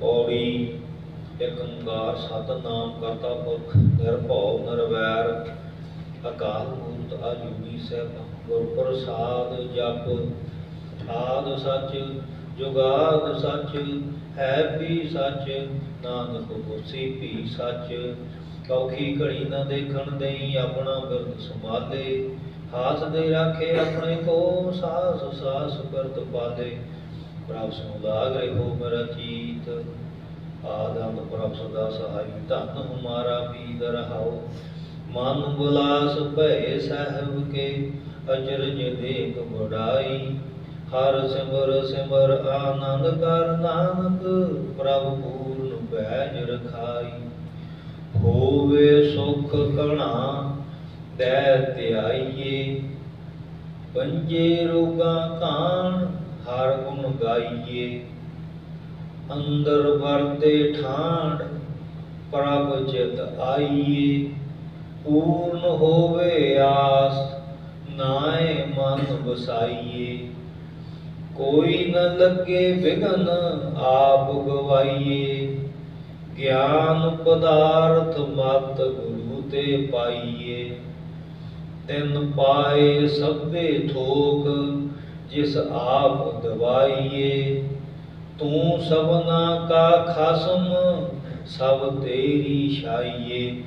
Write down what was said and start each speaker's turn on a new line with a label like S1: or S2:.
S1: ਪੌੜੀ ਇੱਕ ਓੰਕਾਰ ਸਤਨਾਮ ਕਰਤਾ ਪੁਰਖ, ਨਿਰਭਉ, ਨਿਰਵੈਰ, ਅਕਾਲ ਮੂਰਤ ਅਜੂਨੀ ਸਹਿਬ ਗੁਰ ਪ੍ਰਸਾਦ ਜਪ, ਆਦ ਸੱਚ, ਜੁਗਾਦ ਸੱਚ, ਹੈ ਵੀ ਸੱਚ, ਨਾਨਕ ਹੋਸੀ ਵੀ ਸੱਚ। ਔਖੀ ਘੜੀ ਨਾ ਦੇਖਣ ਦੇਈ ਆਪਣਾ ਬਿਰਦ ਸੰਭਾਲੇ, ਹਾਸ ਦੇ ਰਾਖੇ ਆਪਣੇ ਕੋ ਸਾਸ ਸਾਸ ਕਰਤ ਪਾਲੇ। ਪ੍ਰਭ ਸਮੁਦਾਗ ਰਹਿਓ ਮੇਰਾ ਚੀਤ ਆਦਮ ਪ੍ਰਭ ਸਦਾ ਸਹਾਈ। ਧਨ ਹਮਾਰਾ ਪੀਦ ਰਹਾਓ, ਮਨ ਬੁਲਾਸ ਭੈ ਸਾਹਿਬ ਕੇ ਅਚਰਜ ਦੇਖ ਬੜਾਈ ਹਰ ਸਿਮਰ ਸਿਮਰ ਆਨੰਦ ਕਰ ਨਾਨਕ, ਪ੍ਰਭ ਪੂਰਨ ਪੈਜ ਰਖਾਈ। ਹੋਵੇ ਸੁਖ ਕਣਾ ਦੈ ਧਿਆਈਏ। ਪੰਜੇ ਰੋਗਾਂ ਕਾਣ, ਹਰ ਗੁਣ ਗਾਈਏ। ਅੰਦਰ ਵਰਤੇ ਠਾਂਡ, ਪ੍ਰਭ ਚਿਤ ਆਈਏ ਪੂਰਨ ਹੋਵੇ ਆਸ, ਨਾਏ ਮਨ ਵਸਾਈਏ ਕੋਈ ਨ ਲੱਗੇ ਵਿਗਨ ਆਪ ਗਵਾਈਏ ਗਿਆਨ ਪਦਾਰਥ ਮਤ ਗੁਰੂ ਤੇ ਪਾਈਏ ਤਿੰਨ ਪਾਏ ਸਭੇ ਥੋਕ, ਜਿਸ ਆਪ ਦਵਾਈਏ ਤੂੰ ਸਭਨਾ ਕਾ ਖਾਸਮ ਸਭ ਤੇਰੀ ਛਾਈਏ।